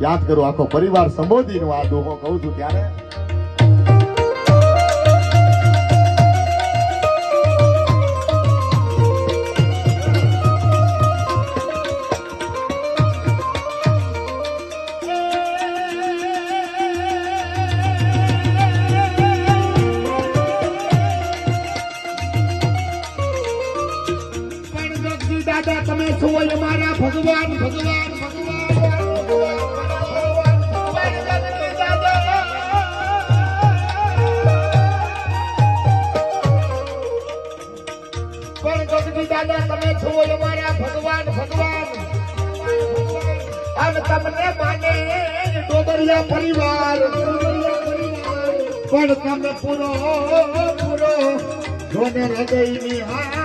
યાદ કરું આખો પરિવાર સંબોધીને આ દુહો કહું છું ત્યારે. ભગવાન ભગવાન. દાદા, તમે છો અમારા મારા ભગવાન ભગવાન. અને તમને માને ડોબરિયા પરિવાર. પણ તમે પૂરો પૂરો, જોને હૃદયની હા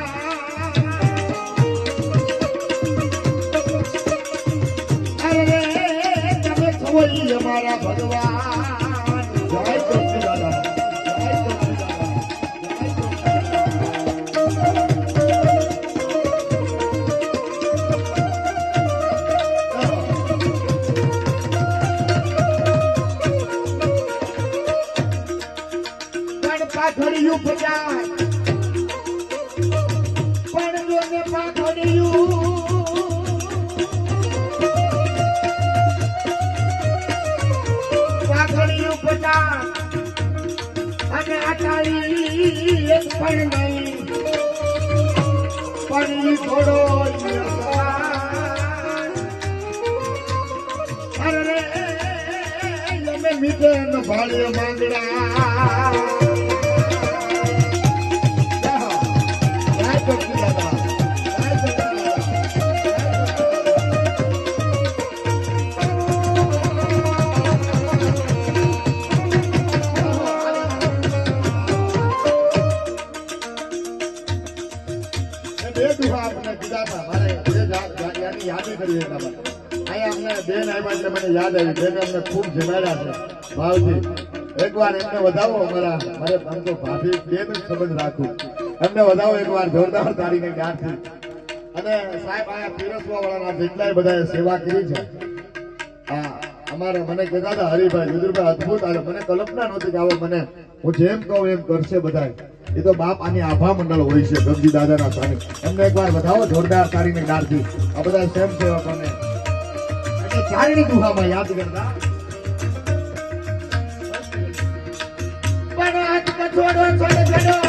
પણ પાથડિયું પચાય પણ જોને પાથડિયું પાઘડીયું પચાસ અને અટાળી એક પણ નહીં. પણ થોડો મીઠે ભાળ્યો માંગડા બે દુહા મારે બે જા- જા- યાદી કરી અહીંયા અમને બેન આવ્યા એટલે મને યાદ આવી. બેન અમને ખૂબ જમાડ્યા છે. ભાવજી, એકવાર એમને વધાવો અમારા મારે તો ભાભી બેન જ સંબંધ રાખું. વધાવો એકવાર, જોરદાર તારીને ગાંઠથી અને સાહેબ આયા પીરસવા વાળાના જેટલાય બધાએ સેવા કરી છે. હા અમારે મને કહેતા હતા, હરિભાઈ વિદુરભાઈ અદભુત મને કલ્પના નહોતી કે આવો મને હું જેમ કહું એમ કરશે બધા એ તો બાપ આની આભા મંડળ હોય છે ગમજી દાદાના સ્વામી એમને એકવાર વધાવો જોરદાર તારીને ગાંઠથી આ બધા સ્વયં સેવકોને. અને ચારણી ગુહામાં યાદ કરતા. પણ કઠોળો છોડ છોડો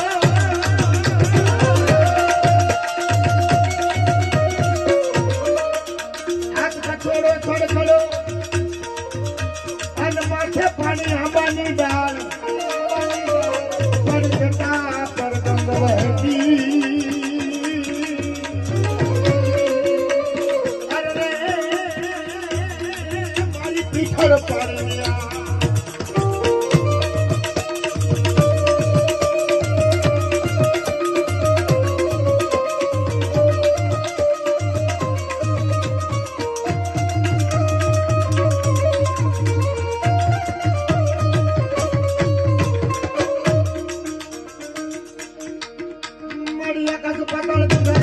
મારી પીઠળ પાણી મળ્યા કશું પકડ તું ધરી